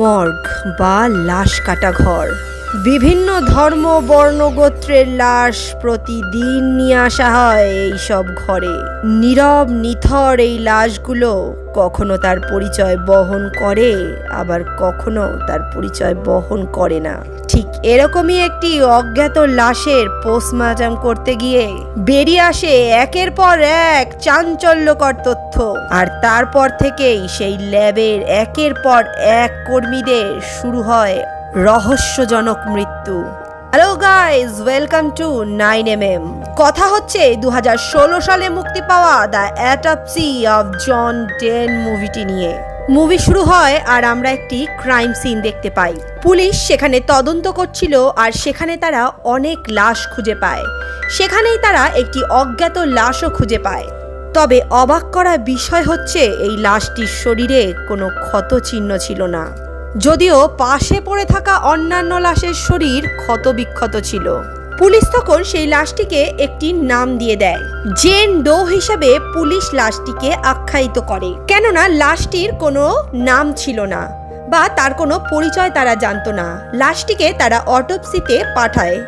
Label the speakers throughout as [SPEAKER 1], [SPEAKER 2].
[SPEAKER 1] Morgue বা লাশ কাটা ঘর। বিভিন্ন ধর্ম, বর্ণ, গোত্রের লাশ প্রতিদিন নিয়ে আসা হয় এই সব ঘরে। নীরব, নিথর এই লাশগুলো কখনো তার পরিচয় বহন করে, আবার কখনো তার পরিচয় বহন করে না। ঠিক এরকমই একটি অজ্ঞাত লাশের পোস্টমার্টম করতে গিয়ে বেরিয়ে আসে একের পর এক চাঞ্চল্যকর তথ্য। আর তারপর থেকেই সেই ল্যাবের একের পর এক কর্মীদের শুরু হয় রহস্যজনক মৃত্যু। Hello guys welcome to nine M M কথা হচ্ছে দু হাজার ষোলো সালে মুক্তি পাওয়া the autopsy of Jane Doe মুভিটি নিয়ে। মুভি শুরু হয় আর আমরা একটি ক্রাইম সিন দেখতে পাই। পুলিশ সেখানে তদন্ত করছিল আর সেখানে তারা অনেক লাশ খুঁজে পায়। সেখানেই তারা একটি অজ্ঞাত লাশও খুঁজে পায়। তবে অবাক করা বিষয় হচ্ছে, এই লাশটির শরীরে কোনো ক্ষত চিহ্ন ছিল না। যদিও পাশে পড়ে থাকা অন্যান্য লাশের শরীর ক্ষতবিক্ষত ছিল। পুলিশ তখন সেই লাশটিকে একটি নাম দিয়ে দেয়। জেন ডো হিসেবে পুলিশ লাশটিকে আখ্যায়িত করে। কেননা লাশটির কোনো নাম ছিল না বা তার কোনো পরিচয় তারা জানতো না। লাশটিকে তারা অটোপসিতে পাঠায়।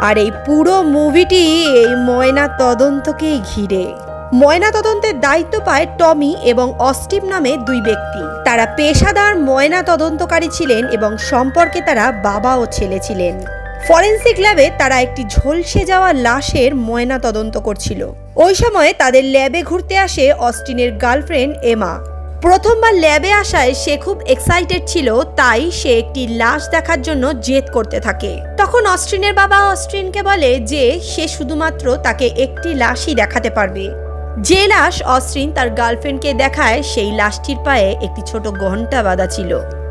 [SPEAKER 1] আর এই পুরো মুভিটি এই ময়না তদন্তকেই ঘিরে। ময়না তদন্তের দায়িত্ব পায় টমি এবং অস্টিভ নামে দুই ব্যক্তি। তারা পেশাদার ময়না তদন্তকারী ছিলেন এবং সম্পর্কে তারা বাবা ও ছেলে ছিলেন। ফরেন্সিক ল্যাবে তারা একটি ঝলসে যাওয়া লাশের ময়না তদন্ত করছিল। ওই সময় তাদের ল্যাবে ঘুরতে আসে অস্টিনের গার্লফ্রেন্ড এমা। প্রথমবার ল্যাবে আসায় সে খুব এক্সাইটেড ছিল, তাই সে একটি লাশ দেখার জন্য জেদ করতে থাকে। তখন অস্ট্রিনের বাবা অস্ট্রিনকে বলে যে, সে শুধুমাত্র তাকে একটি লাশই দেখাতে পারবে। যে লাশ অশ্রিন তার গার্লফ্রেন্ডকে দেখায় সেই লাশটির পায়ে একটি ছোট ঘণ্টা বাঁধা ছিল।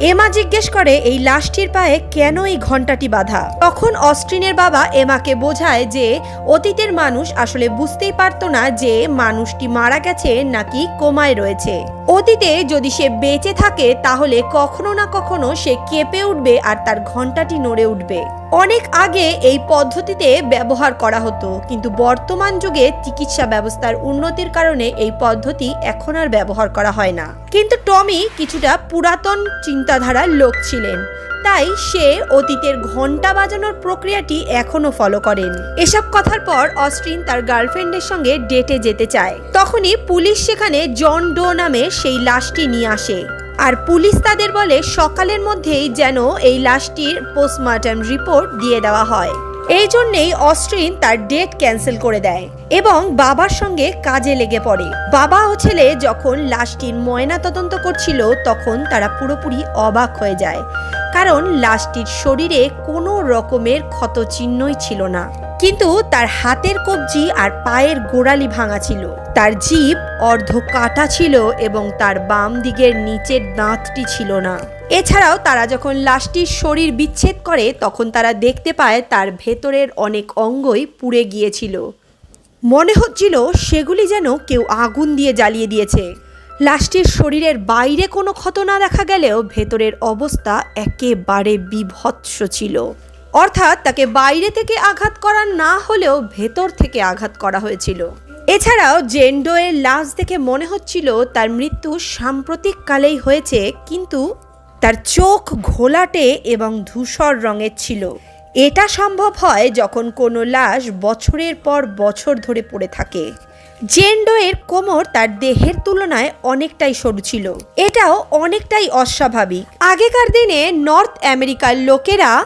[SPEAKER 1] এমা জিজ্ঞেস করে, এই লাশটির পায়ে কেন এই ঘন্টাটি বাঁধা? তখন অস্ট্রিনের বাবা এমাকে বোঝায় যে, অতীতের মানুষ আসলে বুঝতেই পারতো না যে, মানুষটি মারা গেছে নাকি কোমায় রয়েছে। অতীতে যদি সে বেঁচে থাকে, তাহলে কখনো না কখনো সে কেঁপে উঠবে আর তার ঘন্টাটি নড়ে উঠবে। অনেক আগে এই পদ্ধতিতে ব্যবহার করা হতো, কিন্তু বর্তমান যুগে চিকিৎসা ব্যবস্থার উন্নতির কারণে এই পদ্ধতি এখন আর ব্যবহার করা হয় না। কিন্তু টমি কিছুটা পুরাতন চিন্তাধারার লোক ছিলেন। তাই সে অতীতের ঘণ্টা বাজানোর প্রক্রিয়াটি এখনও ফলো করেন। এসব কথার পর অস্ট্রিন তার গার্লফ্রেন্ডের সঙ্গে ডেটে যেতে চায়। তখনই পুলিশ সেখানে জন ডো নামে সেই লাশটি নিয়ে আসে। আর পুলিশ তাদের বলে, সকালের মধ্যেই যেন এই লাশটির পোস্টমর্টম রিপোর্ট দিয়ে দেওয়া হয়। এই জন্যেই অস্ট্রিন তার ডেট ক্যান্সেল করে দেয় এবং বাবার সঙ্গে কাজে লেগে পড়ে। বাবা ও ছেলে যখন লাশটির ময়না তদন্ত করছিল, তখন তারা পুরোপুরি অবাক হয়ে যায়। কারণ লাশটির শরীরে কোনো রকমের ক্ষত চিহ্নই ছিল না। কিন্তু তার হাতের কবজি আর পায়ের গোড়ালি ভাঙা ছিল। তার জিভ অর্ধ কাটা ছিল এবং তার বাম দিকের নিচের দাঁতটি ছিল না। এছাড়াও তারা যখন লাশটির শরীর বিচ্ছেদ করে, তখন তারা দেখতে পায় তার ভেতরের অনেক অঙ্গই পুড়ে গিয়েছিল। মনে হচ্ছিল সেগুলি যেন কেউ আগুন দিয়ে জ্বালিয়ে দিয়েছে। লাশটির শরীরের বাইরে কোনো ক্ষত না দেখা গেলেও ভেতরের অবস্থা একেবারে বিভৎস ছিল। অর্থাৎ তাকে বাইরে থেকে আঘাত করা না হলেও ভেতর থেকে আঘাত করা হয়েছিল। এছাড়াও জেন্ডোয়ের লাশ দেখে মনে হচ্ছিল তার মৃত্যু সাম্প্রতিক কালেই হয়েছে, কিন্তু তার চোখ ঘোলাটে এবং ধূসর রঙের ছিল। এটা সম্ভব হয় যখন কোনো লাশ বছরের পর বছর ধরে পড়ে থাকে। জেন্ডোয়ের কোমর তার দেহের তুলনায় অনেকটাই সরু ছিল। এটাও অনেকটাই অস্বাভাবিক। আগেকার দিনে নর্থ আমেরিকার লোকেরা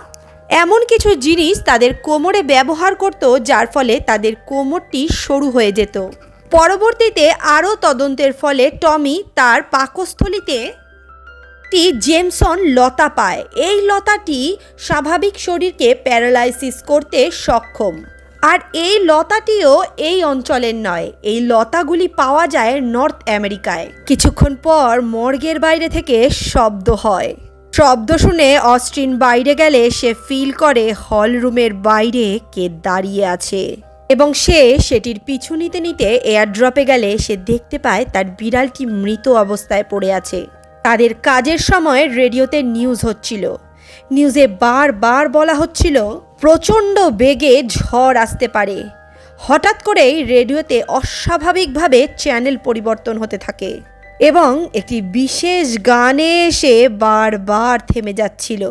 [SPEAKER 1] এমন কিছু জিনিস তাদের কোমরে ব্যবহার করত, যার ফলে তাদের কোমরটি সরু হয়ে যেত। পরবর্তীতে আরও তদন্তের ফলে টমি তার পাকস্থলিতে একটি জেমসন লতা পায়। এই লতাটি স্বাভাবিক শরীরকে প্যারালাইসিস করতে সক্ষম। আর এই লতাটিও এই অঞ্চলের নয়, এই লতাগুলি পাওয়া যায় নর্থ আমেরিকায়। কিছুক্ষণ পর মর্গের বাইরে থেকে শব্দ হয়। শব্দ শুনে অস্ট্রিন বাইরে গেলে সে ফিল করে হল রুমের বাইরে কে দাঁড়িয়ে আছে। এবং সে সেটির পিছু নিতে নিতে এয়ারড্রপে গেলে সে দেখতে পায় তার বিড়ালটি মৃত অবস্থায় পড়ে আছে। তাদের কাজের সময় রেডিওতে নিউজ হচ্ছিল। নিউজে বারবার বলা হচ্ছিল, প্রচণ্ড বেগে ঝড় আসতে পারে। হঠাৎ করেই রেডিওতে অস্বাভাবিকভাবে চ্যানেল পরিবর্তন হতে থাকে। এবং একটি বিশেষ গানে এসে বারবার থেমে যাচ্ছিল।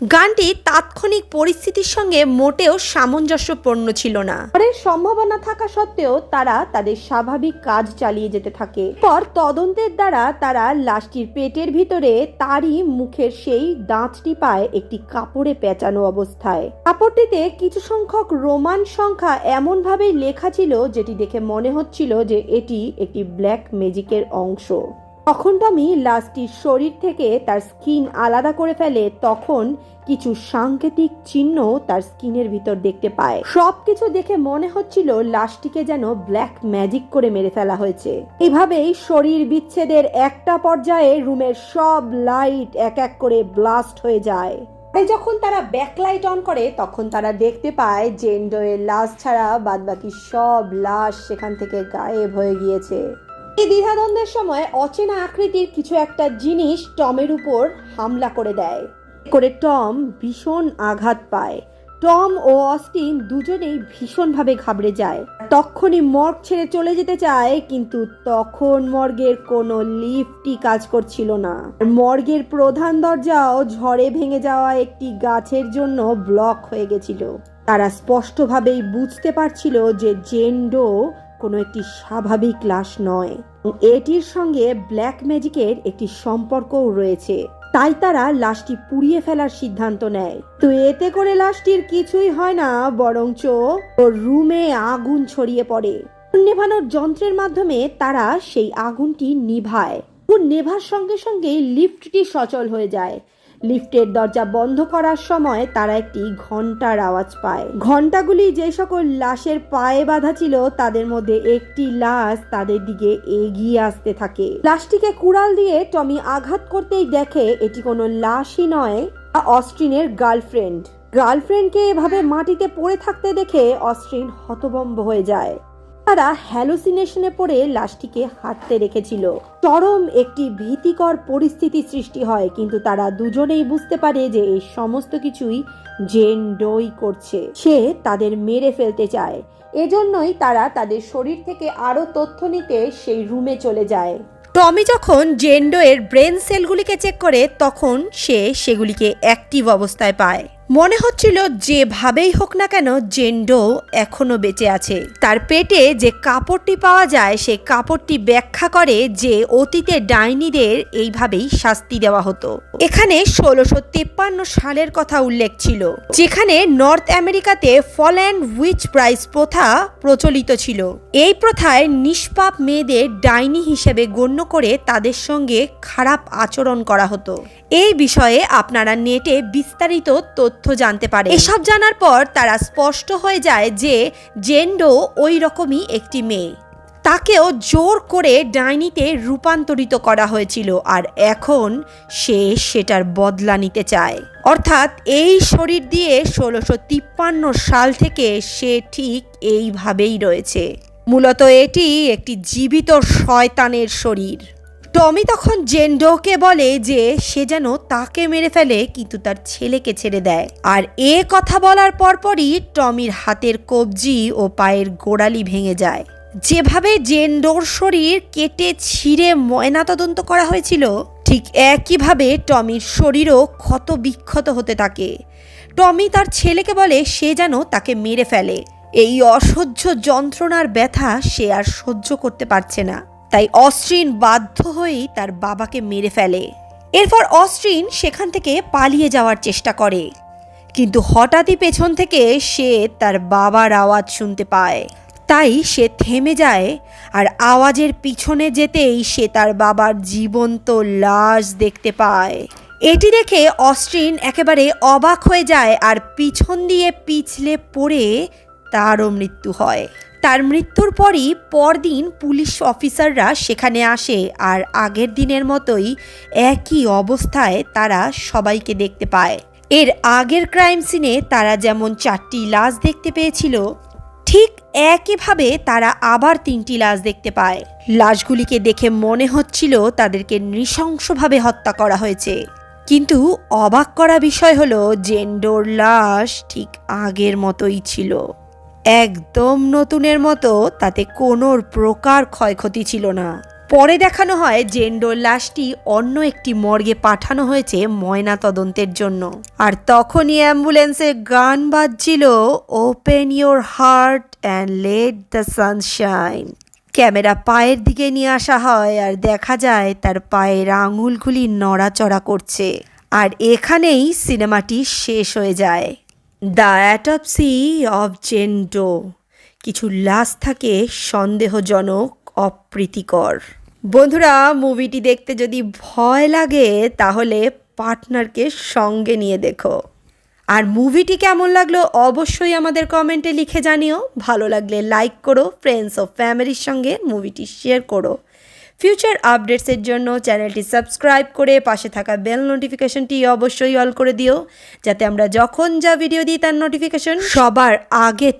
[SPEAKER 1] গানটি তাৎক্ষণিক পরিস্থিতির সঙ্গে মোটেও সামঞ্জস্যপূর্ণ ছিল না। পরের সম্ভাবনা থাকা সত্ত্বেও তারা তাদের স্বাভাবিক কাজ চালিয়ে যেতে থাকে। পর তদন্তের দ্বারা তারা লাশটির পেটের ভিতরে তারই মুখের সেই দাঁতটি পায় একটি কাপড়ে পেঁচানো অবস্থায়। কাপড়টিতে কিছু সংখ্যক রোমান সংখ্যা এমনভাবেই লেখা ছিল, যেটি দেখে মনে হচ্ছিল যে এটি একটি ব্ল্যাক ম্যাজিকের অংশ। তখন টমি লাশটির শরীর থেকে তার স্কিন আলাদা করে ফেলে, তখন কিছু সাংকেতিক চিহ্ন তার স্কিনের ভিতর দেখতে পায়। সবকিছু দেখে মনে হচ্ছিল লাশটিকে যেন ব্ল্যাক ম্যাজিক করে মেরে ফেলা হয়েছে। এভাবেই শরীর বিচ্ছেদের একটা পর্যায়ে রুমের সব লাইট এক এক করে ব্লাস্ট হয়ে যায়। তাই যখন তারা ব্যাকলাইট অন করে, তখন তারা দেখতে পায় জেন্ডোয়ের লাশ ছাড়া বাদবাকি সব লাশ সেখান থেকে গায়েব হয়ে গিয়েছে। এই দ্বিধাদ্বন্দ্বের সময় অচেনা আকৃতির কিছু একটা জিনিস টমের উপর হামলা করে দেয়। করে টম ভীষণ আঘাত পায়। টম ও অস্টিন দুজনেই ভীষণভাবে ঘাবড়ে যায়। তখনই মর্গ ছেড়ে চলে যেতে চায়, কিন্তু তখন মর্গের কোনো লিফটই কাজ করছিল না। মর্গের প্রধান দরজাও ঝড়ে ভেঙে যাওয়া একটি গাছের জন্য ব্লক হয়ে গেছিল। তারা স্পষ্টভাবেই বুঝতে পারছিল যে জেন্ডো কোনো একটি স্বাভাবিক লাশ নয়। এটির সঙ্গে ব্ল্যাক ম্যাজিকের একটি সম্পর্কও রয়েছে। তাই তারা লাশটি পুড়িয়ে ফেলার সিদ্ধান্ত নেয়। তো এতে করে লাশটির কিছুই হয় না, বরঞ্চ রুমে আগুন ছড়িয়ে পড়ে। নেভানোর যন্ত্রের মাধ্যমে তারা সেই আগুনটি নিভায়। নেভার সঙ্গে সঙ্গে লিফটটি সচল হয়ে যায়। লিফটের দরজা বন্ধ করার সময় তারা একটি ঘণ্টার আওয়াজ পায়। ঘন্টাগুলি যে সকল লাশের পায়ে বাঁধা ছিল, তাদের মধ্যে একটি লাশ তাদের দিকে এগিয়ে আসতে থাকে। লাশটিকে কুড়াল দিয়ে টমি আঘাত করতেই দেখে এটি কোনো লাশই নয় অস্ট্রিনের গার্লফ্রেন্ড। গার্লফ্রেন্ডকে এভাবে মাটিতে পড়ে থাকতে দেখে অস্ট্রিন হতবম্ব হয়ে যায়। তারা হ্যালোসিনেশনে পড়ে লাশটিকে হাঁটতে রেখেছিল। চরম একটি ভীতিকর পরিস্থিতি সৃষ্টি হয়, কিন্তু তারা দুজনেই বুঝতে পারে যে এই সমস্ত কিছুই জেন ডোই করছে। সে তাদের মেরে ফেলতে চায়। এজন্যই তারা তাদের শরীর থেকে আরও তথ্য নিতে সেই রুমে চলে যায়। টমি যখন জেন্ডোয়ের ব্রেন সেলগুলিকে চেক করে, তখন সে সেগুলিকে অ্যাক্টিভ অবস্থায় পায়। মনে হচ্ছিল যেভাবেই হোক না কেন জেন্ডো এখনও বেঁচে আছে। তার পেটে যে কাপড়টি পাওয়া যায় সেই কাপড়টি ব্যাখ্যা করে যে অতীতে ডাইনিদের এইভাবেই শাস্তি দেওয়া হতো। এখানে ষোলোশো তেপ্পান্ন সালের কথা উল্লেখ ছিল, যেখানে নর্থ আমেরিকাতে ফল অ্যান্ড উইচ প্রাইস প্রথা প্রচলিত ছিল। এই প্রথায় নিষ্পাপ মেয়েদের ডাইনি হিসেবে গণ্য করে তাদের সঙ্গে খারাপ আচরণ করা হতো। এই বিষয়ে আপনারা নেটে বিস্তারিত তথ্য জানতে পারে এসব জানার পর তারা স্পষ্ট হয়ে যায় যে জেন্ডো ওই রকমই একটি মেয়ে। তাকেও জোর করে ডাইনিতে রূপান্তরিত করা হয়েছিল আর এখন সে সেটার বদলা নিতে চায়। অর্থাৎ এই শরীর দিয়ে ষোলোশো তিপ্পান্ন সাল থেকে সে ঠিক এইভাবেই রয়েছে। মূলত এটি একটি জীবিত শয়তানের শরীর। টমি তখন জেন্ডোকে বলে যে সে যেন তাকে মেরে ফেলে, কিন্তু তার ছেলেকে ছেড়ে দেয়। আর এ কথা বলার পরপরই টমির হাতের কবজি ও পায়ের গোড়ালি ভেঙে যায়। যেভাবে জেন্ডোর শরীর কেটে ছিঁড়ে ময়নাতদন্ত করা হয়েছিল, ঠিক একইভাবে টমির শরীরও ক্ষত বিক্ষত হতে থাকে। টমি তার ছেলেকে বলে সে যেন তাকে মেরে ফেলে। এই অসহ্য যন্ত্রণার ব্যথা সে আর সহ্য করতে পারছে না। তাই অস্ট্রিন বাধ্য হয়েই তার বাবাকে মেরে ফেলে। এরপর অস্ট্রিন সেখান থেকে পালিয়ে যাওয়ার চেষ্টা করে। কিন্তু হঠাৎই পেছন থেকে সে তার বাবার আওয়াজ শুনতে পায়। তাই সে থেমে যায় আর আওয়াজের পিছনে যেতেই সে তার বাবার জীবন্ত লাশ দেখতে পায়। এটি দেখে অস্ট্রিন একেবারে অবাক হয়ে যায় আর পিছন দিয়ে পিছলে পড়ে তারও মৃত্যু হয়। তার মৃত্যুর পরই পরদিন পুলিশ অফিসাররা সেখানে আসে আর আগের দিনের মতোই একই অবস্থায় তারা সবাইকে দেখতে পায়। এর আগের ক্রাইম সিনে তারা যেমন চারটি লাশ দেখতে পেয়েছিল, ঠিক একইভাবে তারা আবার তিনটি লাশ দেখতে পায়। লাশগুলিকে দেখে মনে হচ্ছিল তাদেরকে নৃশংসভাবে হত্যা করা হয়েছে। কিন্তু অবাক করা বিষয় হলো, জেন্ডোর লাশ ঠিক আগের মতোই ছিল। একদম নতুনের মতো, তাতে কোনো প্রকার ক্ষয়ক্ষতি ছিল না। পরে দেখানো হয় জেন্ডোর লাশটি অন্য একটি মর্গে পাঠানো হয়েছে ময়না তদন্তের জন্য। আর তখনই অ্যাম্বুলেন্সে গান বাজছিল open your heart and let the sunshine camera পায়ের দিকে নিয়ে আসা হয়, আর দেখা যায় তার পায়ের আঙুলগুলি নড়াচড়া করছে। আর এখানেই সিনেমাটি শেষ হয়ে যায়। দ্য অ্যাটপসি অফ জেন্ডো কিছু লাশ থাকে সন্দেহজনক, অপ্রীতিকর। বন্ধুরা, মুভিটি দেখতে যদি ভয় লাগে, তাহলে পার্টনারকে সঙ্গে নিয়ে দেখো। আর মুভিটি কেমন লাগল, অবশ্যই আমাদের কমেন্টে লিখে জানিও। ভালো লাগলে লাইক করো ফ্রেন্ডস ও ফ্যামিলির সঙ্গে মুভিটি শেয়ার করো। ফিউচার আপডেটসের জন্য চ্যানেলটি সাবস্ক্রাইব করে পাশে থাকা বেল নোটিফিকেশনটি অবশ্যই অল করে দিও, যাতে আমরা যখন যা ভিডিও দিই তার নোটিফিকেশন সবার আগে